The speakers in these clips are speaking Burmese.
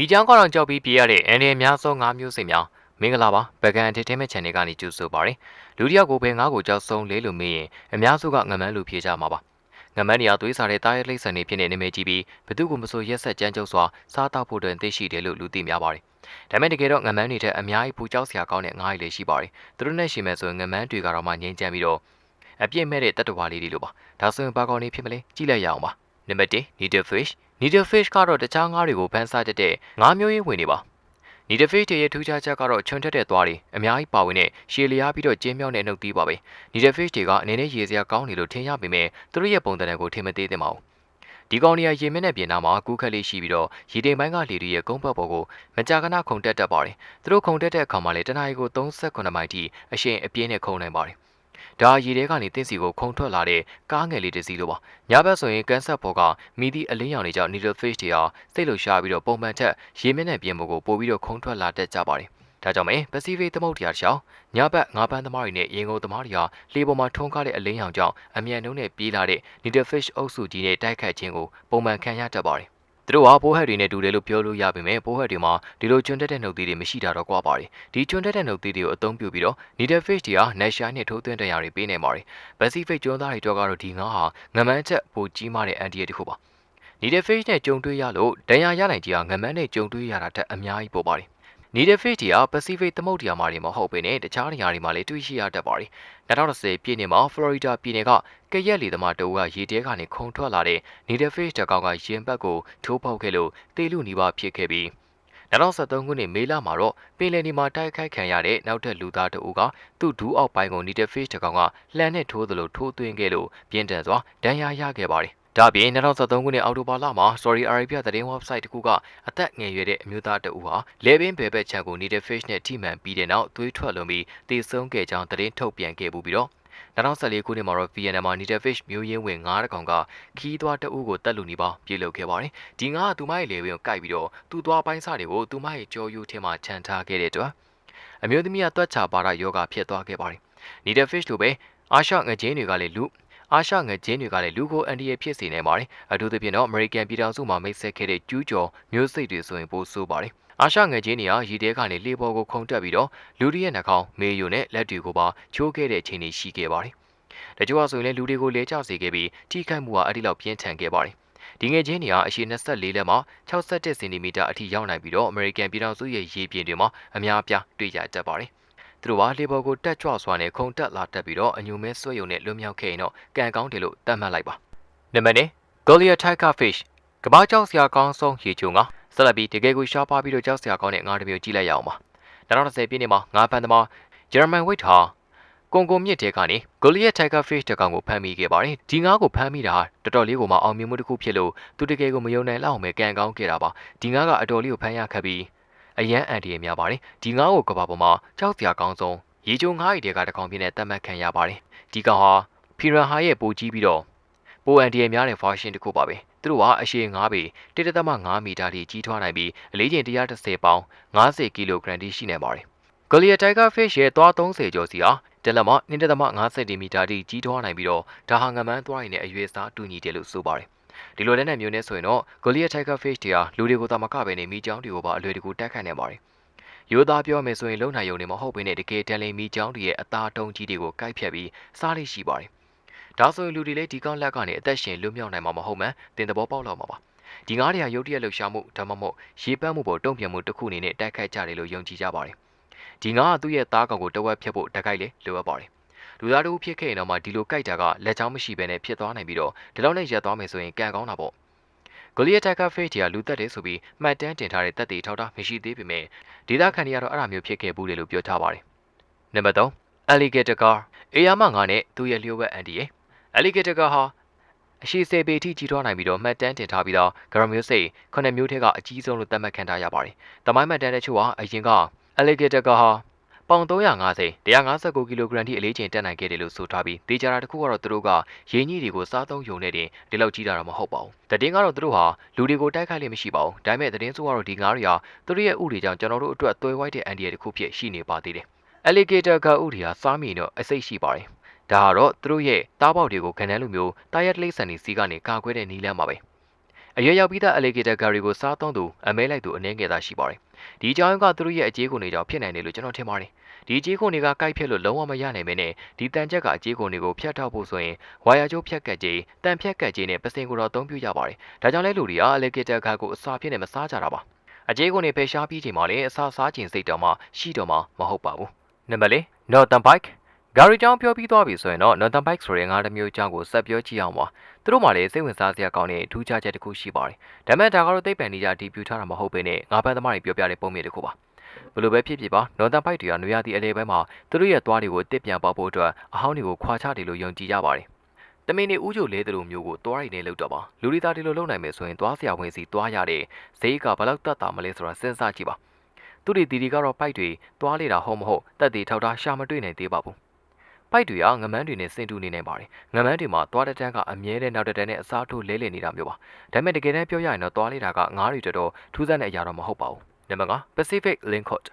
မိချောင်းကောက်တော်ကြောက်ပြီးပြေးရတဲ့အန်ဒီအများဆုံး၅မျိုးစိတ်များမင်္ဂလာပါဘဂန်အထက်ထဲမဲ့ channel ကနေကြိုဆိုပါရစေလူတစ်ယောက်ကိုပဲငါ့ကိုကြောက်ဆုံးလဲလို့မေးရင်အများစုကငမန်းလူဖြေကြမှာပါငမန်းနေရာသွေးစားတဲ့တားရဲလိမ့်ဆန်နေဖြစ်နေနေမဲကြည့်ပြီးဘသူကမဆိုရက်ဆက်ကြမ်းကြုတ်စွာစားတောက်ဖို့တွင်သိရှိတယ်လို့လူသိများပါတယ်ဒါပေမဲ့တကယ်တော့ငမန်းတွေထက်အများကြီးပူကြောက်စရာကောင်းတဲ့ငါးရီလေးရှိပါတယ်သူတို့နဲ့ရှင်မဲ့ဆိုရင်ငမန်းတွေကတော့မှငြိမ်းချမ်းပြီးတော့အပြည့်မဲ့တဲ့တတ္တဝါလေးတွေလိုပါဒါဆိုရင်ဘာကောင်းနေဖြစ်မလဲကြည့်လိုက်ရအောင်ပါနံပါတ်1 needle fish needle fish ကတော့တခြားငါးတွေကိုဖန်ဆားတတ်တဲ့ငါးမျိုးရင်းဝင်နေပါ needle fish တွေရဲ့ထူးခြားချက်ကတော့ချွန်ထက်တဲ့သွားတွေအများကြီးပါဝင်တဲ့ရှည်လျားပြီးတော့ကျင်းမြောင်းတဲ့နှုတ်သီးပါပဲ needle fish တွေကအနေနဲ့ရေစရာကောင်းနေလို့ထင်ရပေမဲ့သူတို့ရဲ့ပုံသဏ္ဍာန်ကိုထင်မသေးသင့်ပါဘူးဒီကောင်တွေကရေမျက်နှာပြင်နာမှာကူးခက်လေးရှိပြီးတော့ရေတိမ်ပိုင်းကလေတွေရဲ့ကုန်းဘက်ပေါ်ကိုမကြာခဏခုန်တက်တတ်ပါတယ်သူတို့ခုန်တက်တဲ့အခါမှာလေတနအီကို38မိုင်ထိအရှင်အပြင်းနဲ့ခုန်နိုင်ပါတယ် ဒါရေထဲကနေတင့်စီကိုခုန်ထွက်လာတဲ့ကားငယ်လေးတစ်စီးလိုပါညဘက်ဆိုရင်ကန်ဆက်ဘော်ကမီဒီအလင်းရောင်တွေကြောင့် needle fish တွေဟာစိတ်လှုပ်ရှားပြီးတော့ပုံမှန်ထက်ရေမျက်နှာပြင်ပေါ်ကိုပို့ပြီးတော့ခုန်ထွက်လာတတ်ကြပါတယ်ဒါကြောင့်မဲပစိဖိတ်သမုဒ္ဒရာတစ်လျှောက်ညဘက်ငါးပန်းသမားတွေနဲ့ရေငုံသမားတွေဟာလေပေါ်မှာထုံးကားတဲ့အလင်းရောင်ကြောင့်အမြန်နှုံးနဲ့ပြေးလာတဲ့ needle fish အုပ်စုကြီးနဲ့တိုက်ခတ်ခြင်းကိုပုံမှန်ခံရတတ်ပါတယ် သူတို့ဟာပိုးဟက်တွေနဲ့တူတယ်လို့ပြောလို့ရပေမဲ့ပိုးဟက်တွေမှာဒီလိုကျွန်းတက်တဲ့နှုတ်သီးတွေမရှိတာတော့ကွာပါတယ်ဒီကျွန်းတက်တဲ့နှုတ်သီးတွေကိုအသုံးပြုပြီးတော့ needle fish တွေဟာ national နဲ့ထိုးသွင်းတရားတွေပေးနေပါတယ် Pacific ကျွန်းသားတွေတော့ကတော့ဒီငါးဟာငမန်းချက်ပိုကြီးမားတဲ့အန်တီရတစ်ခုပါ needle fish နဲ့ကြုံတွေ့ရလို့ဒဏ်ရာရနိုင်ကြီးဟာငမန်းနဲ့ကြုံတွေ့ရတာတက်အများကြီးပိုပါတယ် needle fish တွေဟာ Pacific သမုဒ္ဒရာမှာတွေမဟုတ်ဘဲနဲ့တခြားနေရာတွေမှာလည်းတွေ့ရှိရတတ်ပါတယ်2010ပြည်နယ်မှာ Florida ပြည်နယ်ကကရက်လီသမားတအူကရေတဲကနေခုန်ထွက်လာတဲ့ needle fish တကောင်ကရင်ဘတ်ကိုထိုးပေါက်ခဲ့လို့တေလူနီးပါးဖြစ်ခဲ့ပြီး2013ခုနှစ်မေလမှာတော့ပင်လယ်နီမှာတိုက်ခိုက်ခံရတဲ့နောက်ထပ်လူသားတအူကသူ့ဒူးအောက်ပိုင်းကို needle fish တကောင်ကလှန်နဲ့ထိုးသလိုထိုးသွင်းခဲ့လို့ပြင်းထန်စွာဒဏ်ရာရခဲ့ပါတယ် ဒါ့အပြင်2013ခုနှစ်အောက်တိုဘာလမှာ Saudi Arabia သတင်း website တစ်ခုကအသက်ငယ်ရွယ်တဲ့အမျိုးသားတအူဟာလေပင်ဘယ်ဘက်ခြံကို needle fish နဲ့ထိမှန်ပြီးတဲ့နောက်သွေးထွက်လွန်ပြီးတည်ဆုံးခဲ့ကြောင်းသတင်းထုတ်ပြန်ခဲ့ပူပြီးတော့2014ခုနှစ်မှာတော့ Vietnam မှာ needle fish မျိုးရင်းဝင်ငါးတကောင်ကခီးသွားတအူးကိုတက်လူနေပါပြေလုခဲ့ပါတယ်။ဒီငါးကသူမရဲ့လေပင်ကိုကိုက်ပြီးတော့သူ့သွားပိုင်းစားတွေကိုသူမရဲ့ကြောယူထဲမှာခြံထားခဲ့တဲ့အတွက်အမျိုးသမီးကတွက်ချပါရယောဂဖြစ်သွားခဲ့ပါတယ်။ needle fish တို့ပဲအာရှငကြင်းတွေကလည်းလူ အာရှငကျင်းတွေကလည်းလူကိုအန်ဒီရဖြစ်စေနိုင်ပါတယ်။အထူးသဖြင့်တော့ American ပြည်ထောင်စုမှာမိတ်ဆက်ခဲ့တဲ့ကျူးကျော်မျိုးစိတ်တွေဆိုရင်ပိုဆိုးပါတယ်။အာရှငကျင်းတွေကရေတဲကနေလေပေါ်ကိုခုန်တက်ပြီးတော့လူတွေရဲ့နှာခေါင်းမေယိုနဲ့လက်တွေကိုပါချိုးခဲ့တဲ့အချိန်တွေရှိခဲ့ပါတယ်။တချို့ကဆိုရင်လည်းလူတွေကိုလဲကျစေခဲ့ပြီးထိခိုက်မှုကအဲ့ဒီလောက်ပြင်းထန်ခဲ့ပါတယ်။ဒီငယ်ချင်းတွေကအရှိ24လက်မှ61စင်တီမီတာအထိရောက်နိုင်ပြီးတော့ American ပြည်ထောင်စုရဲ့ရေပြင်တွေမှာအများအပြားတွေ့ရတတ်ပါတယ်။ သူတို့ကလေဘော်ကိုတက်ကြွစွာနဲ့ခုန်တက်လာတက်ပြီးတော့အညူမဲဆွဲယုံနဲ့လွတ်မြောက်ခဲ့ရင်တော့ကံကောင်းတယ်လို့သတ်မှတ်လိုက်ပါနံပါတ်1 Goliath Tiger Fish ကမ္ဘာကြောက်စရာကောင်းဆုံးရေချိုငါဆက်လက်ပြီးတကယ်ကိုရှားပါပြီးတော့ကြောက်စရာကောင်းတဲ့ငါးတစ်မျိုးကြည့်လိုက်ရအောင်ပါ2010ပြည့်နှစ်မှာငါးဖန်သမားဂျာမန်ဝိတ်ဟာကွန်ကွန်မြစ်တဲကနေ Goliath Tiger Fish တကောင်ကိုဖမ်းမိခဲ့ပါတယ်ဒီငါးကိုဖမ်းမိတာတော်တော်လေးကိုမှအောင်မြင်မှုတစ်ခုဖြစ်လို့သူတကယ်ကိုမယုံနိုင်လောက်အောင်ပဲကံကောင်းခဲ့တာပါဒီငါးကအတော်လေးကိုဖမ်းရခက်ပြီး အရန်အန်တီရများပါတယ်ဒီငါးကိုကဘာပေါ်မှာကြောက်စရာကောင်းဆုံးရေချိုငါးရီတွေကတကောင်ပြင်းနဲ့တတ်မှတ်ခံရပါတယ်ဒီကောင်ဟာဖီရန်ဟာရဲ့ပိုကြီးပြီးတော့ပိုအန်တီရများတဲ့ version တစ်ခုပါပဲသူတို့ကအရှိ9ပေ1.5မီတာထိကြီးထွားနိုင်ပြီးအလေးချိန်130ပေါင်90ကီလိုဂရမ်ထိရှိနေပါတယ်ဂလီယာတိုင်ဂါဖစ်ရဲ့သွား30ကျော်စီဟာတက်လက်မ1.5စင်တီမီတာထိကြီးထွားနိုင်ပြီးတော့ဒါဟာငမန်းသွားရည်နဲ့အရွယ်စားတူညီတယ်လို့ဆိုပါတယ် ဒီလိုလက်နက်မျိုးနဲ့ဆိုရင်တော့ Goliath Tiger Fish တွေဟာလူတွေကိုသာမကဘဲနဲ့မိချောင်းတွေကိုပါအလွယ်တကူတိုက်ခတ်နိုင်ပါတယ်။ရိုးသားပြောမယ်ဆိုရင်လုံနိုင်ရုံနဲ့မဟုတ်ဘဲနဲ့တကယ်တန်လင်းမိချောင်းတွေရဲ့အသားတုံးကြီးတွေကိုကိုက်ဖြတ်ပြီးစားလိရှိပါတယ်။ဒါဆိုရင်လူတွေလည်းဒီကောင်းလက်ကနေအသက်ရှင်လွတ်မြောက်နိုင်မှာမဟုတ်မှန်တင်သဘောပေါက်လောက်မှာပါ။ဒီငါးတွေကရုတ်တရက်လှုပ်ရှားမှုဒါမှမဟုတ်ရေပန်းမှုပေါ်တုံ့ပြန်မှုတစ်ခုအနေနဲ့တိုက်ခိုက်ကြတယ်လို့ယုံကြည်ကြပါတယ်။ဒီငါးကသူ့ရဲ့သားကောင်ကိုတဝက်ဖြတ်ဖို့တကိုက်လေလိုအပ်ပါတယ်။ လူသားတို့ဖြစ်ခဲ့ရင်တော့မှဒီလိုကြိုက်တာကလက်ချောင်းမရှိဘဲနဲ့ဖြစ်သွားနိုင်ပြီးတော့ဒီလောက်နဲ့ရက်သွားမယ်ဆိုရင်ကံကောင်းတာပေါ့။ဂိုလီယက်တိုက်ကဖေးတီကလူသက်တယ်ဆိုပြီးမှတ်တမ်းတင်ထားတဲ့တပ်တွေထောက်တာမရှိသေးပေမဲ့ဒေသခံတွေကတော့အဲ့ဒါမျိုးဖြစ်ခဲ့ဘူးလေလို့ပြောထားပါတယ်။နံပါတ်3 alligator car အေယာမငါနဲ့သူ့ရဲ့လျှို့ဝှက်အန်တီရဲ့ alligator car ဟာအရှိစေပေထိကြီးထွားနိုင်ပြီးတော့မှတ်တမ်းတင်ထားပြီးတော့ဂရမျိုးစိတ်ခုနှစ်မျိုးထဲကအကြီးဆုံးလို့သတ်မှတ်ခံထားရပါတယ်။တမိုင်းမှတ်တမ်းတဲ့ချို့ဟာအရင်က alligator car ဟာ ပေါင်350 159ကီလိုဂရမ်ထိအလေးချိန်တက်နိုင်ခဲ့တယ်လို့ဆိုထားပြီးတေချာတာတစ်ခုကတော့သူတို့ကရင်းကြီးတွေကိုစားသုံးယုံနဲ့တင်ဒီလောက်ကြီးတာတော့မဟုတ်ပါဘူး။တည်င်းကတော့သူတို့ဟာလူတွေကိုတိုက်ခိုက်လိမ့်မရှိပါဘူး။ဒါပေမဲ့တည်င်းဆိုကတော့ဒီငါးတွေဟာသူတို့ရဲ့ဥတွေကြောင့်ကျွန်တော်တို့အတွက်သွေးဝိုက်တဲ့အန်ဒီရတစ်ခုဖြစ်ရှိနေပါသေးတယ်။ alligator ကဥတွေဟာစားမိတော့အစိတ်ရှိပါတယ်။ဒါကတော့သူတို့ရဲ့တားပေါက်တွေကိုခဏန်းလိုမျိုးတားရက်လိမ့်ဆန်နေစီးကနေကာကွယ်တဲ့နီးလမ်းပါပဲ။အရွယ်ရောက်ပြီးသား alligator ဂါရီကိုစားသုံးသူအမဲလိုက်သူအနှဲငယ်သာရှိပါတယ်။ဒီအကြောင်းကသူတို့ရဲ့အကြေးကုန်တွေကြောင့်ဖြစ်နိုင်တယ်လို့ကျွန်တော်ထင်ပါတယ်။ ဒီအကြေးကုန်တွေကကိုက်ဖြတ်လို့လုံးဝမရနိုင်မင်းနဲ့ဒီတန်ချက်ကအကြေးကုန်တွေကိုဖျက်ထောက်ဖို့ဆိုရင်ဝါယာကြိုးဖြတ်ကတ်ကြေးတန်ဖြတ်ကတ်ကြေးနဲ့ပစင်ကိုတော့အသုံးပြုကြပါတယ်။ဒါကြောင့်လဲလူတွေက alligator ဂါကိုအစာဖြစ်နေမစားကြတာပါ။အကြေးကုန်တွေဖယ်ရှားပြီးချိန်မှာလည်းအစာစားခြင်းစိတ်တော်မှရှိတော်မှမဟုတ်ပါဘူး။နံပါတ်၄ Northern Pike ဂါရီကြောင်းပြောပြီးသွားပြီဆိုရင်တော့ Northern Pike ဆိုတဲ့ငါးတစ်မျိုးအကြောင်းကိုဆက်ပြောကြည့်အောင်ပါ။သူတို့မှလည်းစိတ်ဝင်စားစရာကောင်းတဲ့ထူးခြားချက်တစ်ခုရှိပါတယ်။ဒါပေမဲ့ဒါကတော့သိပ္ပံနည်းကြတည်ပြထားတာမဟုတ်ဘဲနဲ့ငါးပန်းသမားတွေပြောပြတဲ့ပုံမြင်တစ်ခုပါ။ ဘယ်လိုပဲဖြစ်ဖြစ်ပါ Northern Pike တွေကနွေရာသီအလဲပိုင်းမှာသူတို့ရဲ့သွားတွေကိုတစ်ပြန်ပေါက်ဖို့အတွက်အဟောင်းတွေကိုခွာချတယ်လို့ယုံကြည်ကြပါတယ်။တမင်းနေဦးချိုလဲတဲ့လိုမျိုးကိုသွားရီနေလောက်တော့ပါလူရီသားဒီလိုလုပ်နိုင်မယ်ဆိုရင်သွားစရာဝင်စီသွားရတဲ့ဈေးကဘယ်လောက်တက်တာမလဲဆိုတာစဉ်းစားကြည့်ပါသူတွေတီတီကတော့ပိုက်တွေသွားလေတာဟုတ်မဟုတ်တက်တီထောက်တာရှာမတွေ့နိုင်သေးပါဘူးပိုက်တွေကငမန်းတွေနဲ့ဆင်တူနေနိုင်ပါတယ်ငမန်းတွေမှာသွားတဲ့တန်းကအမြဲတမ်းနောက်တဲ့တန်းနဲ့အစားထိုးလဲလှယ်နေတာမျိုးပါဒါပေမဲ့တကယ်တမ်းပြောရရင်တော့သွားလေတာကငားတွေတော်တော်ထူးဆန်းတဲ့အရာတော့မဟုတ်ပါဘူး နံပါတ်5 Pacific Lincot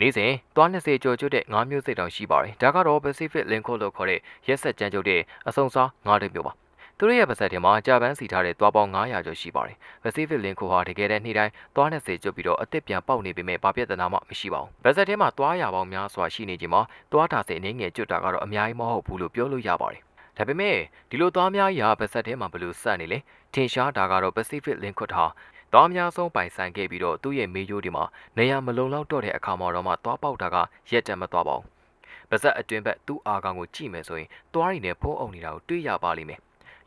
နေ့စဉ်သွား20ကျော်ကျွတ်တဲ့ငါးမျိုးစိတ်တောင်ရှိပါတယ်ဒါကတော့ Pacific Lincot လို့ခေါ်တဲ့ရက်ဆက်ကြမ်းကြုတ်တဲ့အဆုံစားငါးတွေမျိုးပါသူတို့ရဲ့ပါဆက်ထဲမှာကြာပန်းစီထားတဲ့သွားပေါင်း900ကျော်ရှိပါတယ်။ Pacific Link ဟာတကယ်တမ်းနေ့တိုင်းသွား20ကျွတ်ပြီးတော့အသစ်ပြန်ပေါက်နေပေမဲ့ဘာပြဿနာမှမရှိပါဘူး။ပါဆက်ထဲမှာသွားရပေါင်းများစွာရှိနေခြင်းမှာသွားတာစိအနေငယ်ကျွတ်တာကတော့အများကြီးမဟုတ်ဘူးလို့ပြောလို့ရပါတယ်။ဒါပေမဲ့ဒီလိုသွားများရာပါဆက်ထဲမှာဘလို့စနေလဲထင်ရှားတာကတော့ Pacific Link ဟာ သွားအများဆုံးပိုင်ဆိုင်ခဲ့ပြီးတော့သူ့ရဲ့မေးရိုးဒီမှာနေရာမလုံလောက်တော့တဲ့အခါမှာတော့မှသွားပေါက်တာကရက်တက်မသွားပါဘူး။ပါဇက်အတွင်းဘက်သူ့အာကောင်ကိုကြည့်မယ်ဆိုရင်သွားရည်နဲ့ဖုံးအုပ်နေတာကိုတွေ့ရပါလိမ့်မယ်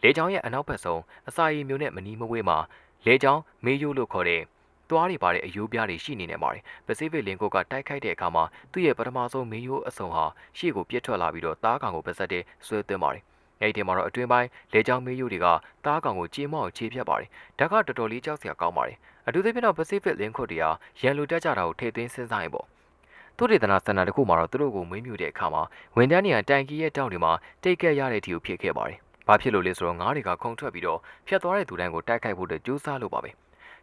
လေချောင်းရဲ့အနောက်ဘက်ဆုံးအစာရည်မျိုးနဲ့မနီးမဝေးမှာလေချောင်းမေးရိုးလို့ခေါ်တဲ့သွားတွေပါတဲ့အယိုးပြားတွေရှိနေနေပါတယ်။ Pacific Link ကတိုက်ခိုက်တဲ့အခါမှာသူ့ရဲ့ပထမဆုံးမေးရိုးအစုံဟာရှေ့ကိုပြစ်ထွက်လာပြီးတော့တားကောင်ကိုပါဆက်တဲ့ဆွဲသွင်းပါတယ်။ အဲ့ဒီမှာတော့အတွင်းပိုင်းလေချောင်းမေးရိုးတွေကတားကောင်ကိုကြေမောက်ချေဖြတ်ပါတယ်။ဒါကတော်တော်လေးကြောက်စရာကောင်းပါတယ်။အထူးသဖြင့်တော့ Pacific Link တွေကရန်လူတက်ကြတာကိုထိသိမ်းစဉ်းစားရင်ပေါ့။သူဒေသနာစံနာတစ်ခုမှာတော့သူတို့ကိုမွေးမြူတဲ့အခါမှာဝန်တန်းနေရတိုင်ကီရဲ့တောင်တွေမှာတိတ်ကက်ရတဲ့အထိကိုဖြစ်ခဲ့ပါတယ်။ဘာဖြစ်လို့လဲဆိုတော့ငါးတွေကခုံထွက်ပြီးတော့ဖြတ်သွားတဲ့သူတိုင်းကိုတိုက်ခိုက်ဖို့အတွက်ကြိုးစားလို့ပါပဲ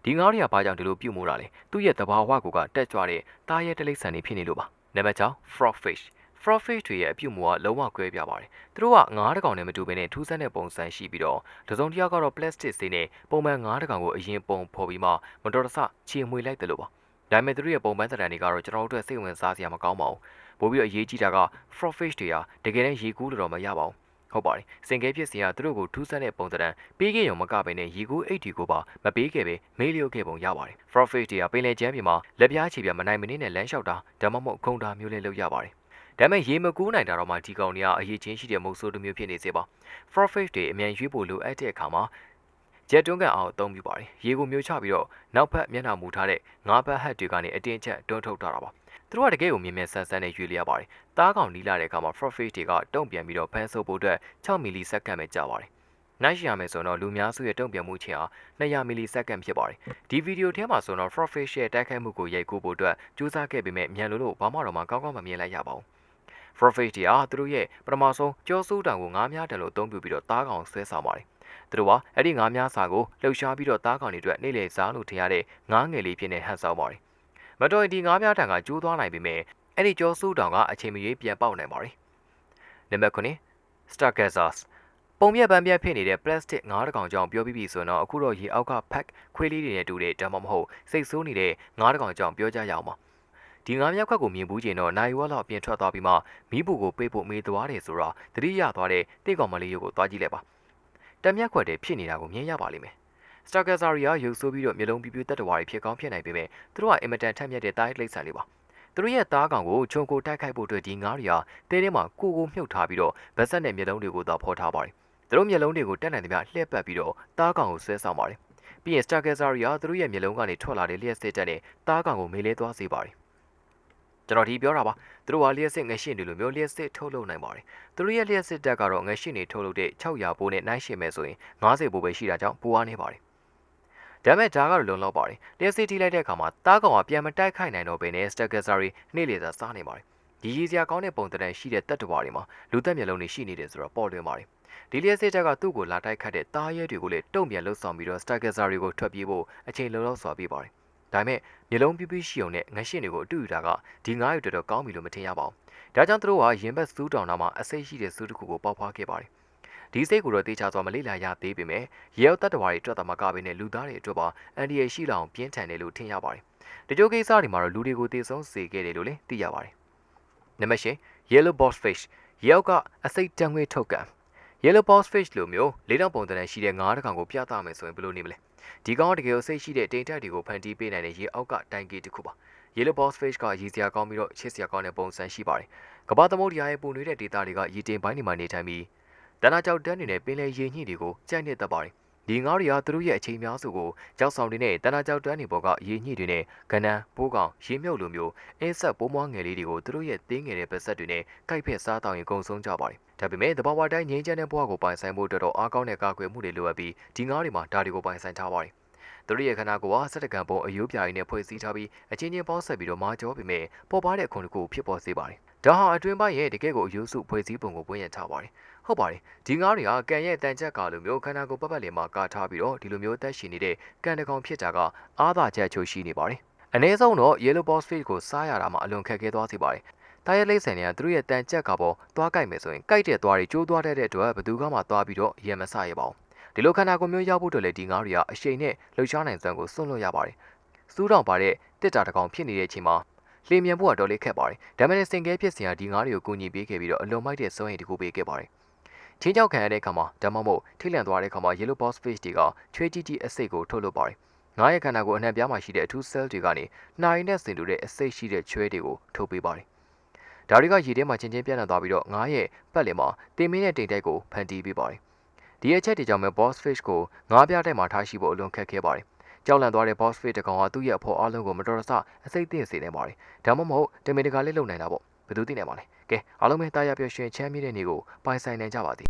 ဒီငါးတွေကဘာကြောင့်ဒီလိုပြုတ်မိုးတာလဲသူ့ရဲ့တဘာဝကိုကတက်ကြွတဲ့တားရဲတလိษံတွေဖြစ်နေလို့ပါနံပါတ်6 frogfish frogfish တွေရဲ့အပြုတ်မူကလုံးဝကွဲပြားပါတယ်သူတို့ကငါးတကောင်နဲ့မတူဘဲနဲ့ထူးဆန်းတဲ့ပုံစံရှိပြီးတော့တစုံတစ်ယောက်ကတော့ plastic ဆေးနဲ့ပုံမှန်ငါးတကောင်ကိုအရင်ပုံဖော်ပြီးမှမတော်တဆချေမွေလိုက်တယ်လို့ပါဒါပေမဲ့သူတို့ရဲ့ပုံပန်းသဏ္ဍာန်တွေကတော့ကျွန်တော်တို့အတွက်စိတ်ဝင်စားစရာမကောင်းပါဘူးပို့ပြီးတော့အရေးကြီးတာက frogfish တွေဟာတကယ်တမ်းရေကူးလို့တော့မရပါဘူးဟုတ်ပါတယ်စင်ကဲဖြစ်စဉ်ကသူတို့ကိုထူးဆန်းတဲ့ပုံစံပေးခဲ့ရုံမကဘဲနဲ့ရီကူးအိတ်တီကိုပါမပေးခဲ့ပဲမေးလျော့ခဲ့ပုံရပါတယ် Frogfish တွေကပင်လယ်ကျမ်းပြင်မှာလက်ပြားချီပြမနိုင်မနှင်းနဲ့လမ်းလျှောက်တာဒါမှမဟုတ်ခုံတာမျိုးလေးလုပ်ရပါတယ် ဒါပေမဲ့ရေမကူးနိုင်တာတော့မှဒီကောင်တွေကအရေးချင်းရှိတဲ့မုတ်ဆိုးတစ်မျိုးဖြစ်နေစေပါ Frogfish တွေအမြန်ရွေးဖို့လိုအပ်တဲ့အခါမှာဂျက်တွန်းကန်အောင်အသုံးပြုပါတယ်ရေကိုမျိုးချပြီးတော့နောက်ဖက်မျက်နှာမူထားတဲ့ငါးဘက်ဟက်တွေကနေအတင်းချက်တွန်းထုတ်ထားတာပါသူတို့ကတကယ်ကိုမြင်မြင်ဆန်းဆန်းနဲ့ရွေးလျရပါတယ်။တားကောင်နီးလာတဲ့အခါမှာ Frogfish တွေကတုံ့ပြန်ပြီးတော့ဖန်ဆုပ်ဖို့အတွက်6မီလီစက္ကန့်ပဲကြာပါတယ်။နိုင်ရှိရမယ်ဆိုတော့လူများစုရဲ့တုံ့ပြန်မှုချိန်ဟာ200မီလီစက္ကန့်ဖြစ်ပါတယ်။ဒီဗီဒီယိုထဲမှာဆိုတော့ Frogfish ရဲ့တိုက်ခိုက်မှုကိုရိုက်ကူးဖို့အတွက်ကြိုးစားခဲ့ပေမဲ့မြန်လို့လို့ဘာမှတော့မှကောင်းကောင်းမမြင်လိုက်ရပါဘူး။ Frogfish တွေဟာသူတို့ရဲ့ပထမဆုံးကြောစိုးတောင်ကိုငားများတယ်လို့အသုံးပြုပြီးတော့တားကောင်ဆွဲဆောင်ပါတယ်။သူတို့ကအဲ့ဒီငားများစာကိုလှုပ်ရှားပြီးတော့တားကောင်တွေအတွက်နေလေစားလို့ထင်ရတဲ့ငားငယ်လေးဖြစ်နေဟန်ဆောင်ပါတယ်။မတော်ဒီငားများထံကကျိုးသွားနိုင်ပေမဲ့အဲ့ဒီကျော်စုတောင်ကအချိန်မရွေးပြန်ပေါက်နိုင်ပါတယ်။နံပါတ်9 Stargazers ပုံပြပန်းပြဖြစ်နေတဲ့ plastic ငါးတကောင်ကြောင့်ပြောပြီးပြီဆိုတော့အခုတော့ရေအောက်က pack ခွေးလေးတွေနဲ့တူတဲ့ဒါမှမဟုတ်စိတ်ဆိုးနေတဲ့ငါးတကောင်ကြောင့်ပြောကြရအောင်ပါ။ ဒီငါးမြောက်ခွက်ကိုမြင်ဘူးကျင်တော့နိုင်ဝက်လောက်ပြင်ထွက်သွားပြီးမှမိဘူးကိုပေးဖို့မေးသွားတယ်ဆိုတော့တတိယသွားတဲ့တိကောင်မလေးရုပ်ကိုသွားကြည့်လိုက်ပါ။တမျက်ခွက်တည်းဖြစ်နေတာကိုမြင်ရပါလိမ့်မယ်။ Stargazer ရီကရုပ်ဆိုးပြီးတော့မျိုးလုံးပြပြတက်တဝါတွေဖြစ်ကောင်းဖြစ်နိုင်ပေမဲ့သူတို့ကအင်မတန်ထက်မြက်တဲ့တားလိမ့်ဆန်လေးပါ။သူတို့ရဲ့သားကောင်ကိုခြုံကိုတိုက်ခိုက်ဖို့အတွက်ဒီငါးတွေကတဲထဲမှာကိုကိုမြုပ်ထားပြီးတော့ဗက်ဆက်နဲ့မျက်လုံးတွေကိုသာဖော်ထားပါတယ်။သူတို့မျက်လုံးတွေကိုတက်နိုင်သမျှလှည့်ပတ်ပြီးတော့သားကောင်ကိုဆွဲဆောင်ပါတယ်။ပြီးရင် Stargazer တွေကသူတို့ရဲ့မျက်လုံးကနေထွက်လာတဲ့လျှက်စစ်တက်နဲ့သားကောင်ကိုမေးလဲသွားစေပါတယ်။ ကျွန်တော်ဒီပြောတာပါသူတို့ဟာလျှက်စစ်ငရှင်းတွေလိုမျိုးလျှက်စစ်ထုတ်လုပ်နိုင်ပါတယ်သူတို့ရဲ့လျှက်စစ်တက်ကတော့ငရှင်းတွေထုတ်လုပ်တဲ့600ဘိုးနဲ့နိုင်ရှင်မဲ့ဆိုရင်90ဘိုးပဲရှိတာကြောင့်ပိုအားနေပါတယ်ဒါပေမဲ့ဒါကတော့လုံလောက်ပါတယ်လျှက်စစ်ထိလိုက်တဲ့အခါမှာတားကောင်ကပြန်မတိုက်ခိုက်နိုင်တော့ဘဲနဲ့စတက်ဂက်ဆာရီနေ့လေသာစားနေပါတယ်ဒီရည်စရာကောင်းတဲ့ပုံတန်ရှိတဲ့တက်တဝါတွေမှာလူသက်မျက်လုံးတွေရှိနေတယ်ဆိုတော့ပေါ်လွင်ပါတယ်ဒီလျက်စစ်တက်ကသူ့ကိုလာတိုက်ခတ်တဲ့တားရဲတွေကိုလည်းတုံ့ပြန်လှုပ်ဆောင်ပြီးတော့စတက်ဂက်ဆာရီကိုထွက်ပြေးဖို့အချိန်လုံလောက်စွာပေးပါတယ် ဒါပေမဲ့မျိုးလုံးပြပြရှိုံနဲ့ငရှင်းတွေကိုအတူယူတာကဒီငါးရုပ်တော်တော်ကောင်းပြီလို့မထင်ရပါဘူး။ဒါကြောင့်သူတို့ကရင်ဘတ်စူးတောင်နာမှာအစိတ်ရှိတဲ့စူးတစ်ခုကိုပေါက်ဖွားခဲ့ပါတယ်။ဒီစိတ်ကိုတော့တေချာစွာမလေ့လာရသေးပေမဲ့ရေရောက်တတ္တဝါတွေအတွက်သာမကဘဲနဲ့လူသားတွေအတွက်ပါအန်ဒီရရှိလောင်ပြင်းထန်တယ်လို့ထင်ရပါတယ်တချို့ကိစ္စတွေမှာတော့လူတွေကိုတေဆုံးစေခဲ့တယ်လို့လည်းသိရပါတယ်နံပါတ်၈ yellow boss fish ရေရောက်ကအစိတ်တန်ငွေထုတ်ကံ yellow boss fish လိုမျိုးလေးတောင်ပုံသဏ္ဍာန်ရှိတဲ့ငါးတစ်ကောင်ကိုပြသမယ်ဆိုရင်ဘယ်လိုနေမလဲ ဒီကောင်ကတကယ်ကိုစိတ်ရှိတဲ့တိမ်တက်တွေကိုဖန်တီးပေးနိုင်တဲ့ရေအောက်ကတိုင်ကီတစ်ခုပါ yellow boss fish ကရည်စရာကောင်းပြီးတော့ချစ်စရာကောင်းတဲ့ပုံစံရှိပါတယ်ကမ္ဘာသမုဒ္ဒရာရဲ့ပုံနေတဲ့ဒေသတွေကရေတင်ပိုင်းတွေမှာနေထိုင်ပြီးတနာကြောက်တန်းတွေနဲ့ပင်လယ်ရေညှိတွေကိုကြိုက်နေတတ်ပါတယ် ဒီငါးတွေကသူတို့ရဲ့အချိန်များစုကိုကြောက်ဆောင်တွေနဲ့တနာကြောက်တန်းတွေပေါ်ကရေညှိတွေနဲ့ကနန်းပိုးကောင်ရေမြုပ်လိုမျိုးအင်းဆက်ပိုးမွားငယ်လေးတွေကိုသူတို့ရဲ့တင်းငယ်တဲ့ပတ်ဆက်တွေနဲ့ကိုက်ဖက်စားတောင်းရင်ကုံဆုံးကြပါတယ်ဒါပေမဲ့တဘာဝတိုင်းငြိမ်းချမ်းတဲ့ဘဝကိုပိုင်ဆိုင်ဖို့အတွက်တော့အားကောင်းတဲ့ကာကွယ်မှုတွေလိုအပ်ပြီးဒီငါးတွေမှာဒါတွေကိုပိုင်ဆိုင်ထားပါတယ်သူတို့ရဲ့ခန္ဓာကိုယ်ဟာစက်တကံပုံအယိုးပြားရည်နဲ့ဖွဲ့စည်းထားပြီးအချင်းချင်းပေါင်းဆက်ပြီးတော့မာကျောပေမဲ့ပေါ်ပါတဲ့အခွန်တစ်ခုဖြစ်ပေါ်စေပါတယ်။ဒါဟာအတွင်းပိုင်းရဲ့တကယ့်ကိုအယိုးစုဖွဲ့စည်းပုံကိုပွင့်ရထားပါတယ်။ ဟုတ်ပါတယ်။ဒီငါးတွေကကံရဲ့တန်ချက်ကာလိုမျိုးခန္ဓာကိုယ်ပတ်ပတ်လည်မှာကာထားပြီးတော့ဒီလိုမျိုးတက်ရှင်နေတဲ့ကံတကောင်ဖြစ်တာကအားသာချက်ချို့ရှိနေပါတယ်။အနည်းဆုံးတော့ yellow boss fish ကိုစားရတာမှအလွန်ခက်ခဲသွားစေပါတယ်။တားရဲလိမ့်ဆန်တွေကသူတို့ရဲ့တန်ချက်ကပေါ်သွားကြိုက်မယ်ဆိုရင်ကြိုက်တဲ့သွားတွေကျိုးသွားတဲ့အတွက်ဘယ်သူမှသွားပြီးတော့ရမဆရပါဘူး။ဒီလိုခန္ဓာကိုယ်မျိုးရောက်ဖို့အတွက်လည်းဒီငါးတွေကအရှိန်နဲ့လှုပ်ရှားနိုင်စွမ်းကိုစွန့်လွတ်ရပါတယ်။စူးတောင်ပါတဲ့တစ်တာတကောင်ဖြစ်နေတဲ့အချိန်မှာလျင်မြန်ဖို့ကတော့လေးခက်ပါတယ်။ဒါမှလည်းစင်ကဲဖြစ်စရာဒီငါးတွေကိုကူညီပေးခဲ့ပြီးတော့အလွန်မိုက်တဲ့စွမ်းရည်တခုပေးခဲ့ပါတယ်။ ချင်းချောက်ခံရတဲ့အခါမှာဒါမှမဟုတ်ထိတ်လန့်သွားတဲ့အခါမှာ yellow boss fish တွေကချွေးတီတီအစိတ်ကိုထုတ်လုပ်ပါတယ်။ငါးရဲ့ခန္ဓာကိုယ်အနှံ့ပြားမှာရှိတဲ့အထူး cell တွေကနေနှာရည်နဲ့ဆင်တူတဲ့အစိတ်ရှိတဲ့ချွဲတွေကိုထုတ်ပေးပါတယ်။ဒါတွေကရေထဲမှာချင်းချင်းပြန့်နှံ့သွားပြီးတော့ငါးရဲ့ပတ်လည်မှာတင်မင်းတဲ့တိမ်တိုက်ကိုဖန်တီးပေးပါတယ်။ဒီအချက်တွေကြောင့်ပဲ boss fish ကိုငါးပြားတိုက်မှာထားရှိဖို့အလွန်ခက်ခဲပါတယ်။ကြောက်လန့်သွားတဲ့ boss fish တကောင်ကသူ့ရဲ့အဖို့အားလုံးကိုမတော်တဆအစိတ်သိစေနေပါတယ်။ဒါမှမဟုတ်တမင်တကာလေးလုံနိုင်တာပေါ့။ဘယ်သူသိနိုင်ပါလဲ။ကဲအားလုံးပဲတာယာပြည့်ရွှင်ချမ်းမြေ့တဲ့နေကိုပိုင်ဆိုင်နိုင်ကြပါသည်